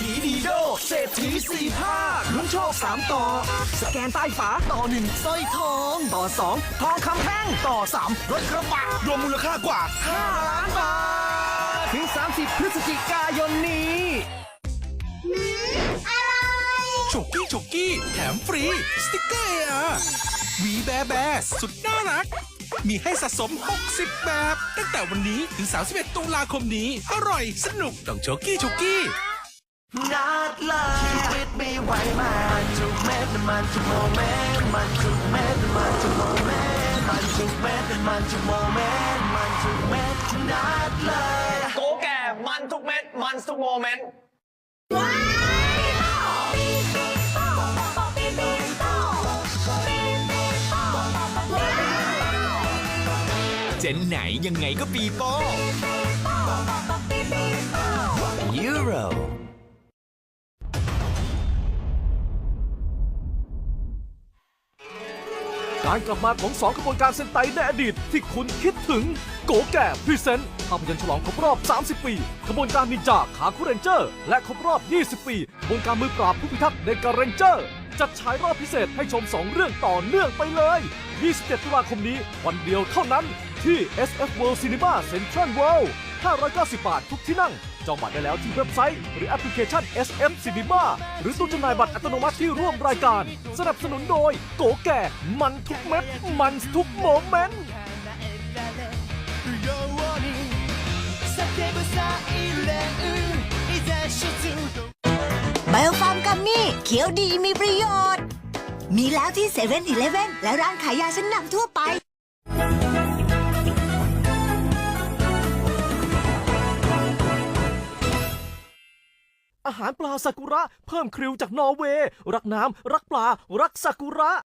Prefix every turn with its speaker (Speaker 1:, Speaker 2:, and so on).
Speaker 1: ทีสี่ภาคลุ้นโชคสามต่อ สแกนใต้ฝาต่อหนึ่งสร้อยทอง ต่อสองทองคำแท่งต่อสามรถกระบะรวมมูลค่ากว่า 5 ล้านบาท ถึง 30 พฤศจิกายนนี้
Speaker 2: ฉุกกี้ฉุกกี้แถมฟรี สติกเกอร์เอวีแบร์แบร์สุดน่ารัก มีให้สะสม 60 แบบ ตั้งแต่วันนี้ถึง 31 ตุลาคมนี้ อร่อยสนุกต้องโชกี้ฉุกกี้
Speaker 1: นั ดเลยชีวิตไม่ไหวมันทุกเม็ดมันทุกโมเมนต์มันทุกเม็ดมันทุกโมเมนต์มันทุกเม็ดมันทุกโมเมนต์มันทุกเม็ดนัดเลย
Speaker 3: โกแก่มันทุกเม็ดมันทุกโมเมนต์
Speaker 4: เจนไหนยังไงก็ปีโป้
Speaker 5: การกลับมาของสองขบวนการเซนไตในอดีตที่คุณคิดถึง โกแก่พรีเซนต์ภาพยนตร์ฉลองครบรอบ 30 ปีขบวนการนินจาขาคุเรนเจอร์ และครบรอบ 20 ปีขบวนการมือปราบผู้พิทักษ์ในการเรนเจอร์ จัดฉายรอบพิเศษให้ชม 2 เรื่องต่อเนื่องไปเลย 27 ตุลาคมนี้วันเดียวเท่านั้นที่ SF World Cinema Central World 590 บาททุกที่นั่ง จองบัตรได้แล้วที่เว็บไซต์ หรือแอปพลิเคชัน SM Cinema หรือตู้จำหน่ายบัตรอัตโนมัติที่ร่วมรายการ สนับสนุนโดย โกแก่ มันทุกเม็ด มันทุกโมเมนต์
Speaker 6: ไบโอฟาร์มกัมมี่เขียวดีมีประโยชน์ มีแล้วที่เซเว่นอีเลฟเว่นและร้านขายยาชั้นนำทั่วไป
Speaker 5: อาหารปลาซากุระ เพิ่มคริวจากนอร์เวย์ รักน้ำ รักปลา รักซากุระ